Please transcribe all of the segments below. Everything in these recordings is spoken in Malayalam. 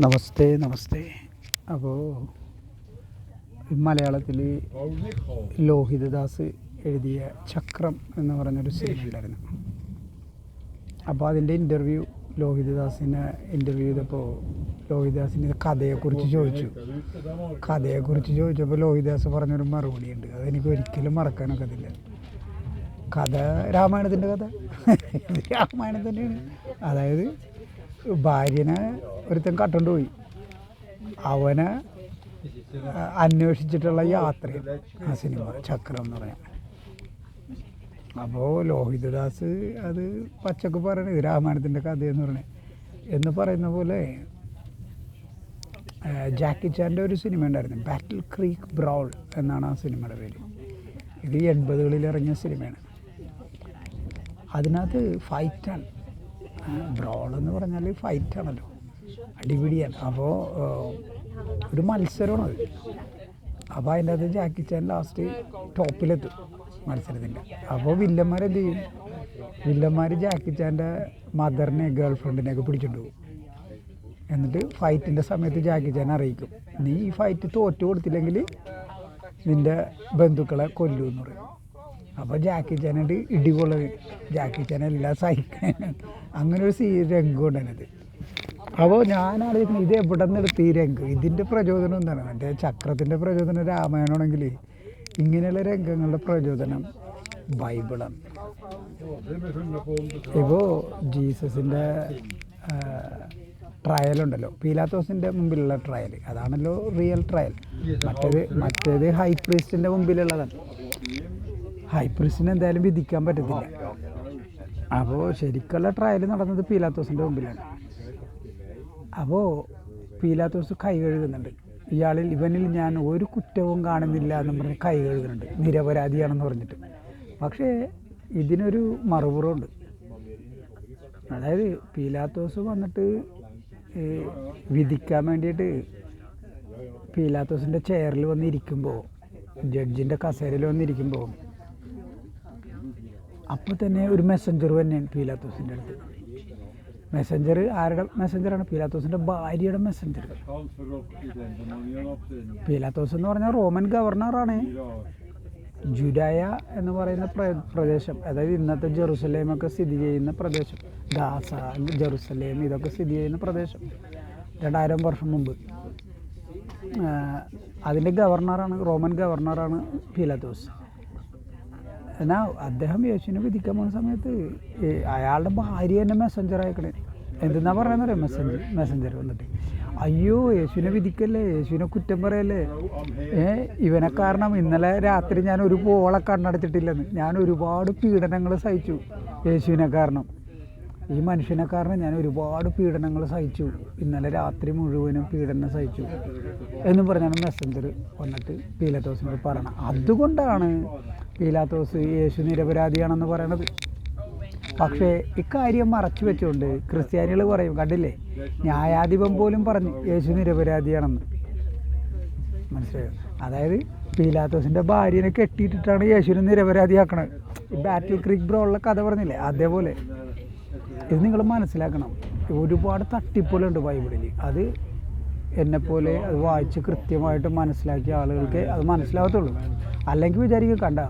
നമസ്തേ നമസ്തേ. അപ്പോൾ മലയാളത്തിൽ ലോഹിതദാസ് എഴുതിയ ചക്രം എന്ന് പറഞ്ഞൊരു സിനിമ ഉണ്ടായിരുന്നു. അപ്പോൾ അതിന്റെ ഇന്റർവ്യൂ ലോഹിതദാസിനെ ഇന്റർവ്യൂ ചെയ്തപ്പോൾ ലോഹിതദാസിന്റെ കഥയെക്കുറിച്ച് ചോദിച്ചു. കഥയെക്കുറിച്ച് ചോദിച്ചപ്പോൾ ലോഹിതദാസ് പറഞ്ഞൊരു മറുപടി ഉണ്ട്. അതെനിക്ക് ഒരിക്കലും മറക്കാനൊക്കത്തില്ല കഥ രാമായണത്തിന്റെ കഥ. രാമായണത്തിന്റെയാണ് അതായത് ഭാര്യനെ ഒരുത്തൻ കട്ടുകൊണ്ട് പോയി. അവനെ അന്വേഷിച്ചിട്ടുള്ള യാത്ര. ആ സിനിമ ചക്രം എന്ന് പറയാം. അപ്പോൾ ലോഹിതദാസ് അത് പച്ചക്ക് പറയണത് രാമായണത്തിന്റെ കഥയെന്ന് പറയണത് എന്ന് പറയുന്ന പോലെ ജാക്കി ചാന്റെ ഒരു സിനിമ ഉണ്ടായിരുന്നു ബാറ്റിൽ ക്രീക്ക് ബ്രൗൾ എന്നാണ് ആ സിനിമയുടെ പേര്. ഇത് എൺപതുകളിൽ ഇറങ്ങിയ സിനിമയാണ്. അതിനകത്ത് ഫൈറ്റാണ് ബ്രോൾ എന്ന് പറഞ്ഞാൽ ഫൈറ്റാണല്ലോ അടിപിടിയാണ്. അപ്പോൾ ഒരു മത്സരമാണ് അത്. അപ്പോൾ അതിന്റെ അകത്ത് ജാക്കി ചാൻ ലാസ്റ്റ് ടോപ്പിലെത്തും മത്സരത്തിന്റെ. അപ്പോൾ വില്ലന്മാർ എന്ത് ചെയ്യും? വില്ലന്മാർ ജാക്കി ചാന്റെ മദറിനെ ഗേൾ ഫ്രണ്ടിനെയൊക്കെ പിടിച്ചിട്ട് പോകും. എന്നിട്ട് ഫൈറ്റിന്റെ സമയത്ത് ജാക്കി ചാൻ അറിയിക്കും. നീ ഈ ഫൈറ്റ് തോറ്റു കൊടുത്തില്ലെങ്കിൽ നിന്റെ ബന്ധുക്കളെ കൊല്ലൂ എന്ന് പറയും. അപ്പോൾ ജാക്കി ചാനോട് ഇടികൊള്ളത് ജാക്കി ചാൻ എല്ലാം അങ്ങനെ ഒരു സീ രംഗുണ്ടത് അപ്പോൾ ഞാൻ ആലോചിക്കുന്നത് ഇത് എവിടെ നിന്ന് എടുത്ത് ഈ രംഗം? ഇതിന്റെ പ്രചോദനം എന്താണ്? മറ്റേ ചക്രത്തിന്റെ പ്രചോദനം രാമായണമാണെങ്കിൽ ഇങ്ങനെയുള്ള രംഗങ്ങളുടെ പ്രചോദനം ബൈബിളാണ്. ഇപ്പോൾ ജീസസിന്റെ ട്രയൽ ഉണ്ടല്ലോ. പീലാത്തോസിന്റെ മുമ്പിലുള്ള ട്രയൽ അതാണല്ലോ റിയൽ ട്രയൽ മറ്റേത് മറ്റേത് ഹൈ പ്രീസ്റ്റിന്റെ മുമ്പിലുള്ളതാണ്. ഹൈ പ്രീസ്റ്റിന് എന്തായാലും വിധിക്കാൻ പറ്റത്തില്ല. അപ്പോൾ ശരിക്കുള്ള ട്രയൽ നടന്നത് പീലാത്തോസിന്റെ മുമ്പിലാണ്. അപ്പോൾ പീലാത്തോസ് കൈ കഴുകുന്നുണ്ട്. ഇയാളിൽ ഇവനിൽ ഞാൻ ഒരു കുറ്റവും കാണുന്നില്ല എന്ന് പറഞ്ഞ് കൈ കഴുകുന്നുണ്ട്. നിരപരാധിയാണെന്ന് പറഞ്ഞിട്ട്. പക്ഷേ ഇതിനൊരു മറുപുറമുണ്ട്. അതായത് പീലാത്തോസ് വന്നിട്ട് വിധിക്കാൻ വേണ്ടിയിട്ട് പീലാത്തോസിന്റെ ചെയറിൽ വന്നിരിക്കുമ്പോൾ ജഡ്ജിന്റെ കസേരയിൽ വന്നിരിക്കുമ്പോൾ അപ്പോൾ തന്നെ ഒരു മെസ്സഞ്ചർ തന്നെയാണ് പീലാത്തോസിന്റെ അടുത്ത്. മെസ്സഞ്ചർ ആരുടെ മെസ്സഞ്ചറാണ് പീലാത്തോസിന്റെ ഭാര്യയുടെ മെസ്സഞ്ചർ പീലാത്തോസ് എന്ന് പറഞ്ഞാൽ റോമൻ ഗവർണറാണ് ജുഡായ എന്ന് പറയുന്ന പ്ര- പ്രദേശം. അതായത് ഇന്നത്തെ ജെറുസലേമൊക്കെ സ്ഥിതി ചെയ്യുന്ന പ്രദേശം. ഗാസ ജെറുസലേം ഇതൊക്കെ സ്ഥിതി ചെയ്യുന്ന പ്രദേശം. രണ്ടായിരം വർഷം മുമ്പ്. അതിന്റെ ഗവർണറാണ് റോമൻ ഗവർണറാണ് പീലാത്തോസ്. എന്നാൽ അദ്ദേഹം യേശുവിനെ വിധിക്കാൻ പോകുന്ന സമയത്ത് അയാളുടെ ഭാര്യ തന്നെ മെസ്സഞ്ചർ അയക്കണേ എന്തെന്നാ പറയുന്നത് പറയാം മെസ്സഞ്ചർ മെസ്സഞ്ചർ വന്നിട്ട്. അയ്യോ യേശുവിനെ വിധിക്കല്ലേ? യേശുവിനെ കുറ്റം പറയല്ലേ? ഏ ഇവനെ കാരണം ഇന്നലെ രാത്രി ഞാൻ ഒരു പോളെ കണ്ണടച്ചിട്ടില്ലെന്ന്. ഞാൻ ഒരുപാട് പീഡനങ്ങൾ സഹിച്ചു യേശുവിനെ കാരണം. ഈ മനുഷ്യനെ കാരണം ഞാൻ ഒരുപാട് പീഡനങ്ങൾ സഹിച്ചു. ഇന്നലെ രാത്രി മുഴുവനും പീഡനം സഹിച്ചു. എന്ന് പറഞ്ഞാണ് മെസ്സഞ്ചർ വന്നിട്ട് പീലാത്തോസിനോട് പറയണം അതുകൊണ്ടാണ് പീലാത്തോസ് യേശു നിരപരാധിയാണെന്ന് പറയണത്. പക്ഷേ ഇക്കാര്യം മറച്ചു വെച്ചുകൊണ്ട് ക്രിസ്ത്യാനികൾ പറയും കണ്ടില്ലേ? ന്യായാധിപൻ പോലും പറഞ്ഞു യേശു നിരപരാധിയാണെന്ന്. മനസ്സിലായോ? അതായത് പീലാത്തോസിന്റെ ഭാര്യനെ കെട്ടിയിട്ടിട്ടാണ് യേശുവിനെ നിരപരാധിയാക്കണത്. ബാറ്റിൽ ക്രിക് ബ്രോളിലെ കഥ പറഞ്ഞില്ലേ? അതേപോലെ. ഇത് നിങ്ങൾ മനസ്സിലാക്കണം. ഒരുപാട് തട്ടിപ്പുകളുണ്ട് ബൈബിളിൽ. അത് എന്നെപ്പോലെ അത് വായിച്ച് കൃത്യമായിട്ട് മനസ്സിലാക്കിയ ആളുകൾക്ക് അത് മനസ്സിലാകത്തുള്ളൂ അല്ലെങ്കിൽ വിചാരിക്കും കണ്ട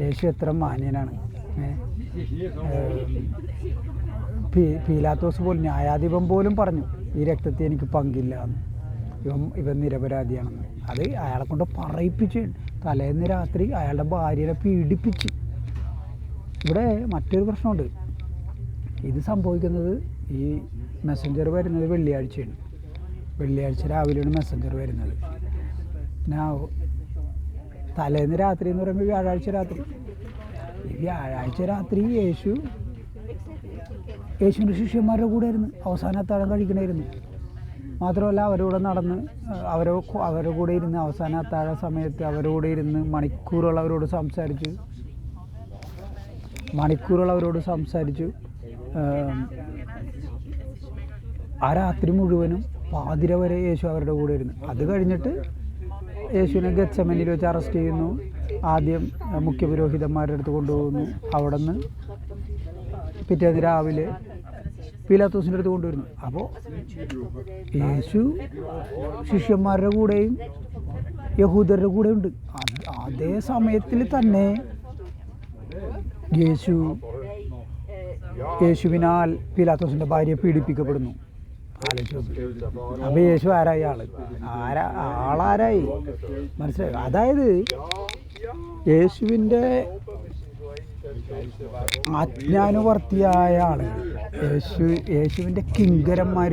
യേശു എത്ര മാന്യനാണ്. പീലാത്തോസ് പോലും ന്യായാധിപം പോലും പറഞ്ഞു ഈ രക്തത്തെ എനിക്ക് പങ്കില്ല എന്ന്. ഇവൻ ഇവൻ നിരപരാധിയാണെന്ന്. അത് അയാളെ കൊണ്ട് പറയിപ്പിച്ച് തലേന്ന് രാത്രി അയാളുടെ ഭാര്യനെ പീഡിപ്പിച്ച്. ഇവിടെ മറ്റൊരു പ്രശ്നമുണ്ട്. ഇത് സംഭവിക്കുന്നത് ഈ മെസ്സഞ്ചർ വരുന്നത് വെള്ളിയാഴ്ചയാണ്. വെള്ളിയാഴ്ച രാവിലെയാണ് മെസ്സഞ്ചർ വരുന്നത്. ഞാൻ തലേന്ന് രാത്രി എന്ന് പറയുമ്പോൾ വ്യാഴാഴ്ച രാത്രി. ഈ വ്യാഴാഴ്ച രാത്രി യേശു യേശുവിന്റെ ശിഷ്യന്മാരുടെ കൂടെ ആയിരുന്നു. അവസാന അത്താഴം കഴിക്കണമായിരുന്നു മാത്രമല്ല അവരോട് നടന്ന് അവരോ അവരുടെ കൂടെ ഇരുന്ന് അവസാന അത്താഴ സമയത്ത് അവരോട് ഇരുന്ന് മണിക്കൂറുകൾ അവരോട് സംസാരിച്ചു മണിക്കൂറുകൾ അവരോട് സംസാരിച്ചു ആ രാത്രി മുഴുവനും പാതിര വരെ യേശു അവരുടെ കൂടെ ഇരുന്നു. അത് കഴിഞ്ഞിട്ട് യേശുവിനെ ഗച്ചമനിൽ വെച്ച് അറസ്റ്റ് ചെയ്യുന്നു. ആദ്യം മുഖ്യ പുരോഹിതന്മാരുടെ അടുത്ത് കൊണ്ടുപോകുന്നു. അവിടെ നിന്ന് പിറ്റേന്ന് രാവിലെ പീലാത്തോസിന്റെ അടുത്ത് കൊണ്ടുവരുന്നു. അപ്പോൾ യേശു ശിഷ്യന്മാരുടെ കൂടെയും യഹൂദരുടെ കൂടെ ഉണ്ട് അതേ സമയത്തിൽ തന്നെ യേശു യേശുവിനാൽ പീലാത്തോസിന്റെ ഭാര്യ പീഡിപ്പിക്കപ്പെടുന്നു. അപ്പൊ യേശു ആരായി? ആൾ. ആരാ? ആളാരായി? മനസ്സിലായി? അതായത് യേശുവിന്റെ ആജ്ഞാനുവർത്തിയായ ആളുകൾ യേശു യേശുവിന്റെ കിങ്കരന്മാർ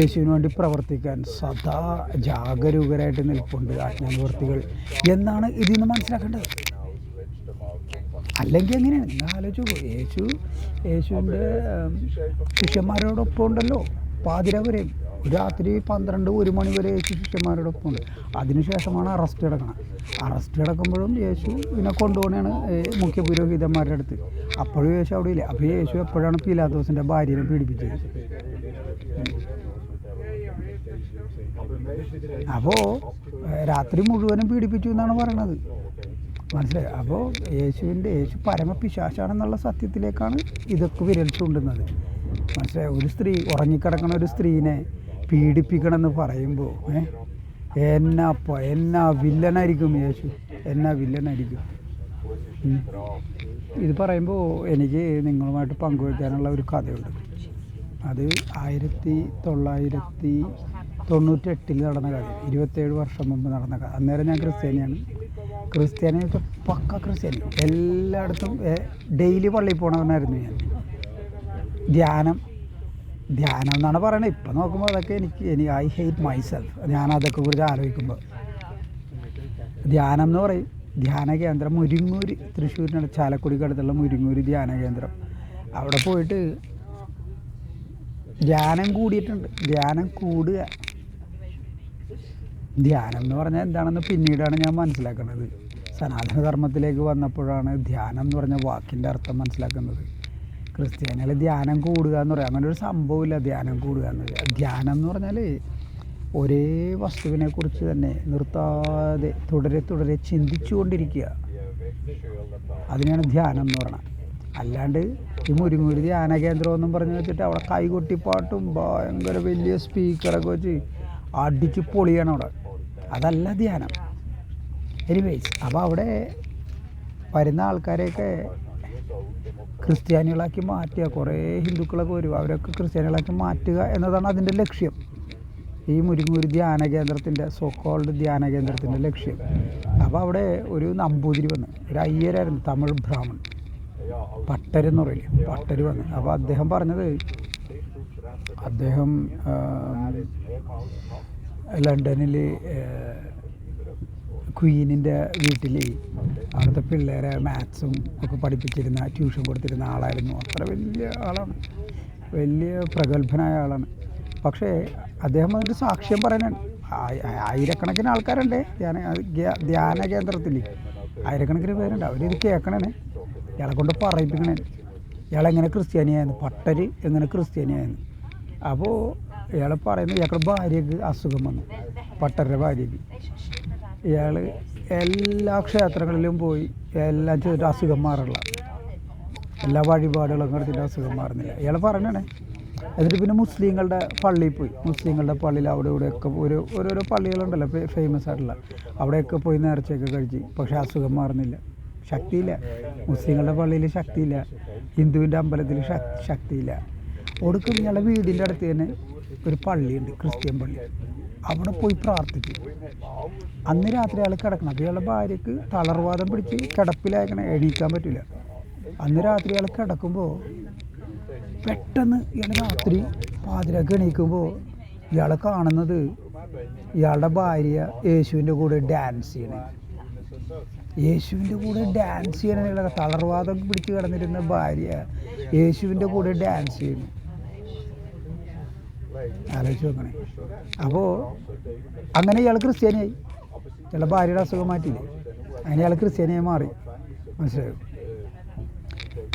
യേശുവിന് വേണ്ടി പ്രവർത്തിക്കാൻ സദാ ജാഗരൂകരായിട്ട് നിൽപ്പുണ്ട് ആജ്ഞാനുവർത്തികൾ. എന്നാണ് ഇതിൽ നിന്ന് മനസ്സിലാക്കേണ്ടത്. അല്ലെങ്കിൽ എങ്ങനെയാണ് നിങ്ങൾ ആലോചിച്ച് യേശു യേശുവിന്റെ ശിഷ്യന്മാരോടൊപ്പം ഉണ്ടല്ലോ. പാതിര വരെയും രാത്രി പന്ത്രണ്ട് ഒരു മണി വരെ യേശു ശിഷ്യന്മാരോടൊപ്പം ഉണ്ട്. അതിനുശേഷമാണ് അറസ്റ്റ് കിടക്കണം അറസ്റ്റ് കിടക്കുമ്പോഴും യേശു ഇതിനെ കൊണ്ടുപോകണയാണ് മുഖ്യ പുരോഹിതന്മാരുടെ അടുത്ത്. അപ്പോഴും യേശു അവിടെ ഇല്ല. അപ്പോൾ യേശു എപ്പോഴാണ് പീലാത്തോസിന്റെ ഭാര്യനെ പീഡിപ്പിച്ചത്? അപ്പോൾ രാത്രി മുഴുവനും പീഡിപ്പിച്ചു എന്നാണ് പറയണത്. മനസ്സിലായി. അപ്പോൾ യേശുവിന്റെ യേശു പരമപിശാശാണെന്നുള്ള സത്യത്തിലേക്കാണ് ഇതൊക്കെ വിരൽ ചൂണ്ടുന്നത്. മനസ്സിലായി? ഒരു സ്ത്രീ ഉറങ്ങിക്കിടക്കുന്ന ഒരു സ്ത്രീനെ പീഡിപ്പിക്കണമെന്ന് പറയുമ്പോൾ എന്നാ പ എന്നാ വില്ലനായിരിക്കും യേശു? എന്നാ വില്ലനായിരിക്കും. ഇത് പറയുമ്പോൾ എനിക്ക് നിങ്ങളുമായിട്ട് പങ്കുവയ്ക്കാനുള്ള ഒരു കഥയുണ്ട്. അത് ആയിരത്തി തൊള്ളായിരത്തി തൊണ്ണൂറ്റെട്ടിൽ നടന്ന കാര്യം ഇരുപത്തേഴ് വർഷം മുമ്പ് നടന്ന കാര്യം അന്നേരം ഞാൻ ക്രിസ്ത്യാനിയാണ്. ക്രിസ്ത്യാനി പക്ക ക്രിസ്ത്യാനി. എല്ലായിടത്തും ഡെയിലി പള്ളിയിൽ പോകണവനായിരുന്നു ഞാൻ. ധ്യാനം. ധ്യാനം എന്നാണ് പറയണത് ഇപ്പം നോക്കുമ്പോൾ അതൊക്കെ എനിക്ക് എനിക്ക് ഐ ഹെയ്റ്റ് മൈസെൽഫ് ഞാൻ അതൊക്കെ കുറിച്ച് ആലോചിക്കുമ്പോൾ ധ്യാനം എന്ന് പറയും. ധ്യാന കേന്ദ്രം മുരിങ്ങൂര് തൃശ്ശൂരിനടുത്ത് ചാലക്കുടിക്ക് അടുത്തുള്ള മുരിങ്ങൂര് ധ്യാന കേന്ദ്രം. അവിടെ പോയിട്ട് ധ്യാനം കൂടിയിട്ടുണ്ട്. ധ്യാനം കൂടുക. ധ്യാനം എന്ന് പറഞ്ഞാൽ എന്താണെന്ന് പിന്നീടാണ് ഞാൻ മനസ്സിലാക്കുന്നത്. സനാതന ധർമ്മത്തിലേക്ക് വന്നപ്പോഴാണ് ധ്യാനം എന്ന് പറഞ്ഞ വാക്കിന്റെ അർത്ഥം മനസ്സിലാക്കുന്നത്. ക്രിസ്ത്യാനികൾ ധ്യാനം കൂടുക എന്ന് പറയാം. അങ്ങനെ ഒരു സംഭവമില്ല ധ്യാനം കൂടുക എന്ന് ധ്യാനം എന്ന് പറഞ്ഞാൽ ഒരേ വസ്തുവിനെ കുറിച്ച് തന്നെ നിർത്താതെ തുടരെ തുടരെ ചിന്തിച്ചുകൊണ്ടിരിക്കുക. അതിനെയാണ് ധ്യാനം എന്ന് പറയുന്നത് അല്ലാണ്ട് ഈ മുരിങ്ങൂര് ധ്യാന കേന്ദ്രം എന്നും പറഞ്ഞു വെച്ചിട്ട് അവിടെ കൈകൊട്ടിപ്പാട്ടും ഭയങ്കര വലിയ സ്പീക്കറൊക്കെ വെച്ച് അടിച്ച് പൊളിയാണ് അവിടെ. അതല്ല ധ്യാനം. എനിവേസ് അപ്പോൾ അവിടെ വരുന്ന ആൾക്കാരെയൊക്കെ ക്രിസ്ത്യാനികളാക്കി മാറ്റുക. കുറേ ഹിന്ദുക്കളൊക്കെ വരും. അവരൊക്കെ ക്രിസ്ത്യാനികളാക്കി മാറ്റുക എന്നതാണ് അതിന്റെ ലക്ഷ്യം. ഈ മുരിങ്ങൂർ ധ്യാന കേന്ദ്രത്തിന്റെ സോക്കോൾഡ് ധ്യാന കേന്ദ്രത്തിന്റെ ലക്ഷ്യം. അപ്പോൾ അവിടെ ഒരു നമ്പൂതിരി വന്ന് ഒരു അയ്യരായിരുന്നു തമിഴ് ബ്രാഹ്മൺ. പട്ടരെന്ന് പറയില്ലേ പട്ടര് വന്ന്. അപ്പോൾ അദ്ദേഹം പറഞ്ഞത് അദ്ദേഹം ലണ്ടനിൽ ക്വീനിന്റെ വീട്ടിൽ അവിടുത്തെ പിള്ളേരെ മാത്സും ഒക്കെ പഠിപ്പിച്ചിരുന്ന ട്യൂഷൻ കൊടുത്തിരുന്ന ആളായിരുന്നു. അത്ര വലിയ ആളാണ്. വലിയ പ്രഗത്ഭനായ ആളാണ്. പക്ഷേ അദ്ദേഹം അതിന്റെ സാക്ഷ്യം പറയാനാണ് ആയിരക്കണക്കിന് ആൾക്കാരുണ്ട്. ധ്യാന ധ്യാ- ധ്യാന കേന്ദ്രത്തിൽ ആയിരക്കണക്കിന് പേരുണ്ട്. അവരിത് കേൾക്കണേ ഇയാളെ കൊണ്ട് പറയിപ്പിക്കണേ ഇയാളെങ്ങനെ ക്രിസ്ത്യാനിയായിരുന്നു പട്ടര് എങ്ങനെ ക്രിസ്ത്യാനിയായിരുന്നു അപ്പോൾ ഇയാൾ പറയുന്നത് ഇയാളുടെ ഭാര്യക്ക് അസുഖം വന്നു. പട്ടരുടെ ഭാര്യക്ക്. ഇയാൾ എല്ലാ ക്ഷേത്രങ്ങളിലും പോയി എല്ലാം ചെയ്തിട്ട് അസുഖം മാറില്ല എല്ലാ വഴിപാടുകളും എടുത്തിട്ട് അസുഖം മാറുന്നില്ല. ഇയാൾ പറഞ്ഞാണേ എന്നിട്ട് പിന്നെ മുസ്ലിങ്ങളുടെ പള്ളിയിൽ പോയി. മുസ്ലിങ്ങളുടെ പള്ളിയിൽ അവിടെ ഇവിടെയൊക്കെ ഒരു ഓരോരോ പള്ളികളുണ്ടല്ലോ ഫേമസ് ആയിട്ടുള്ള. അവിടെയൊക്കെ പോയി നേർച്ചയൊക്കെ കഴിച്ച്. പക്ഷെ അസുഖം മാറുന്നില്ല. ശക്തിയില്ല. മുസ്ലിങ്ങളുടെ പള്ളിയിൽ ശക്തിയില്ല. ഹിന്ദുവിന്റെ അമ്പലത്തിൽ ശക്തിയില്ല. ഒടുക്കം ഇയാളുടെ വീടിന്റെ അടുത്ത് തന്നെ ഒരു പള്ളിയുണ്ട് ക്രിസ്ത്യൻ പള്ളി. അവിടെ പോയി പ്രാർത്ഥിച്ചു. അന്ന് രാത്രി അയാൾ കിടക്കണം. അപ്പോൾ ഇയാളുടെ ഭാര്യക്ക് തളർവാദം പിടിച്ച് കിടപ്പിലായിക്കണം. എണീക്കാൻ പറ്റില്ല. അന്ന് രാത്രി അയാൾ കിടക്കുമ്പോൾ പെട്ടെന്ന് ഇയാൾ രാത്രി പാതിരക്ക് എണീക്കുമ്പോൾ ഇയാളെ കാണുന്നത് ഇയാളുടെ ഭാര്യ യേശുവിന്റെ കൂടെ ഡാൻസ് ചെയ്യണം. യേശുവിന്റെ കൂടെ ഡാൻസ് ചെയ്യണമെന്നുള്ള തളർവാദം പിടിച്ച് കിടന്നിരുന്ന ഭാര്യ യേശുവിന്റെ കൂടെ ഡാൻസ് ചെയ്യുന്നു. ആലോചിച്ച് നോക്കണേ. അപ്പോൾ അങ്ങനെ ഇയാൾ ക്രിസ്ത്യാനിയായി. ഇയാളെ ഭാര്യയുടെ അസുഖം മാറ്റിയില്ലേ? അങ്ങനെ ഇയാൾ ക്രിസ്ത്യാനിയായി മാറി. മനസ്സിലായോ?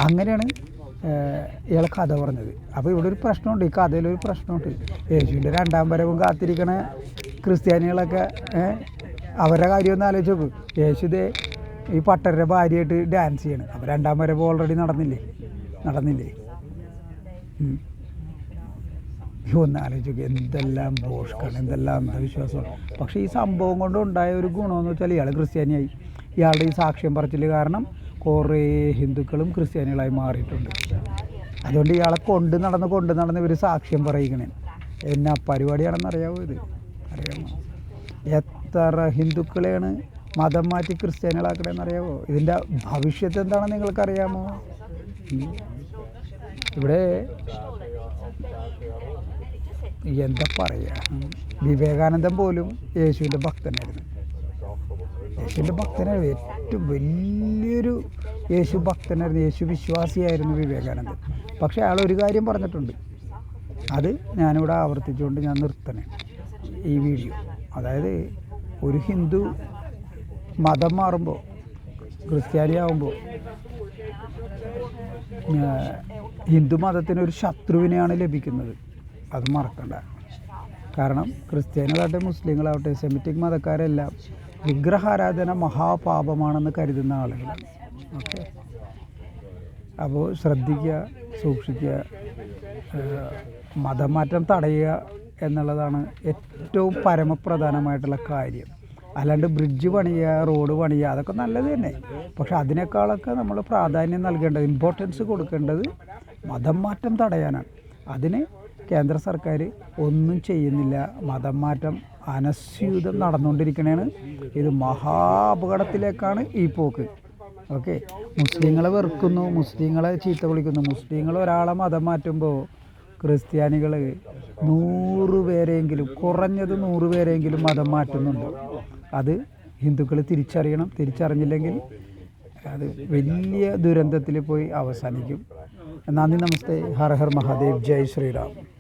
അങ്ങനെയാണ് ഇയാളെ കഥ പറഞ്ഞത്. അപ്പോൾ ഇവിടെ ഒരു പ്രശ്നമുണ്ട്. ഈ കഥയിലൊരു പ്രശ്നമുണ്ട്. യേശുവിന്റെ രണ്ടാം വരവും കാത്തിരിക്കണ ക്രിസ്ത്യാനികളൊക്കെ അവരുടെ കാര്യം ഒന്ന് ആലോചിച്ച് നോക്കും. യേശുദേ ഈ പട്ടരുടെ ഭാര്യയായിട്ട് ഡാൻസ് ചെയ്യണം. അപ്പോൾ രണ്ടാം വരവ് ഓൾറെഡി നടന്നില്ലേ? നടന്നില്ലേ? ഒന്ന് ആലോചിക്കുക എന്തെല്ലാം ഭോഷ്കാണ് എന്തെല്ലാം അന്ധവിശ്വാസമാണ് പക്ഷേ ഈ സംഭവം കൊണ്ട് ഉണ്ടായ ഒരു ഗുണമെന്ന് വെച്ചാൽ ഇയാൾ ക്രിസ്ത്യാനിയായി. ഇയാളുടെ ഈ സാക്ഷ്യം പറച്ചിൽ കാരണം കുറേ ഹിന്ദുക്കളും ക്രിസ്ത്യാനികളായി മാറിയിട്ടുണ്ട്. അതുകൊണ്ട് ഇയാളെ കൊണ്ട് നടന്ന് കൊണ്ട് നടന്ന് ഇവർ സാക്ഷ്യം പറയിക്കണേ. എന്നാ പരിപാടിയാണെന്ന് അറിയാമോ ഇത്? അറിയാമോ? എത്ര ഹിന്ദുക്കളെയാണ് മതം മാറ്റി ക്രിസ്ത്യാനികളാക്കണേന്ന് അറിയാമോ ഇതിന്റെ ഭവിഷ്യത്ത് എന്താണെന്ന് നിങ്ങൾക്കറിയാമോ? ഇവിടെ എന്താ പറയുക വിവേകാനന്ദൻ പോലും യേശുവിന്റെ ഭക്തനായിരുന്നു. യേശുവിന്റെ ഭക്തനായിരുന്നു. ഏറ്റവും വലിയൊരു യേശു ഭക്തനായിരുന്നു. യേശു വിശ്വാസിയായിരുന്നു വിവേകാനന്ദൻ. പക്ഷേ അയാൾ ഒരു കാര്യം പറഞ്ഞിട്ടുണ്ട്. അത് ഞാനിവിടെ ആവർത്തിച്ചുകൊണ്ട് ഞാൻ നിർത്തണേ. ഈ വീഡിയോ. അതായത് ഒരു ഹിന്ദു മതം മാറുമ്പോൾ ക്രിസ്ത്യാനിയാവുമ്പോൾ ഹിന്ദു മതത്തിന് ഒരു ശത്രുവിനെയാണ് ലഭിക്കുന്നത്. അത് മറക്കണ്ട. കാരണം ക്രിസ്ത്യാനികളാവട്ടെ മുസ്ലിങ്ങളാവട്ടെ സെമിറ്റിക് മതക്കാരെല്ലാം വിഗ്രഹാരാധന മഹാപാപമാണെന്ന് കരുതുന്ന ആളുകളാണ്. ഓക്കെ. അപ്പോൾ ശ്രദ്ധിക്കുക സൂക്ഷിക്കുക മതമാറ്റം തടയുക എന്നുള്ളതാണ് ഏറ്റവും പരമപ്രധാനമായിട്ടുള്ള കാര്യം. അല്ലാണ്ട് ബ്രിഡ്ജ് പണിയുക റോഡ് പണിയുക അതൊക്കെ നല്ലത് തന്നെ. പക്ഷെ അതിനേക്കാളൊക്കെ നമ്മൾ പ്രാധാന്യം നൽകേണ്ടത് ഇമ്പോർട്ടൻസ് കൊടുക്കേണ്ടത് മതം മാറ്റം തടയാനാണ്. അതിന് കേന്ദ്ര സർക്കാർ ഒന്നും ചെയ്യുന്നില്ല. മതം മാറ്റം അനസ്യൂതം നടന്നുകൊണ്ടിരിക്കണേണ്. ഇത് മഹാ അപകടത്തിലേക്കാണ് ഈ പോക്ക്. ഓക്കെ. മുസ്ലിങ്ങളെ വെറുക്കുന്നു മുസ്ലിങ്ങളെ ചീത്ത വിളിക്കുന്നു. മുസ്ലിങ്ങൾ ഒരാളെ മതം മാറ്റുമ്പോൾ ക്രിസ്ത്യാനികൾ നൂറ് പേരെങ്കിലും കുറഞ്ഞത് നൂറ് പേരെങ്കിലും മതം മാറ്റുന്നുണ്ട്. അത് ഹിന്ദുക്കൾ തിരിച്ചറിയണം. തിരിച്ചറിഞ്ഞില്ലെങ്കിൽ അത് വലിയ ദുരന്തത്തിൽ പോയി അവസാനിക്കും. നന്ദി നമസ്തേ. ഹർ ഹർ മഹാദേവ്. ജയ് ശ്രീറാം.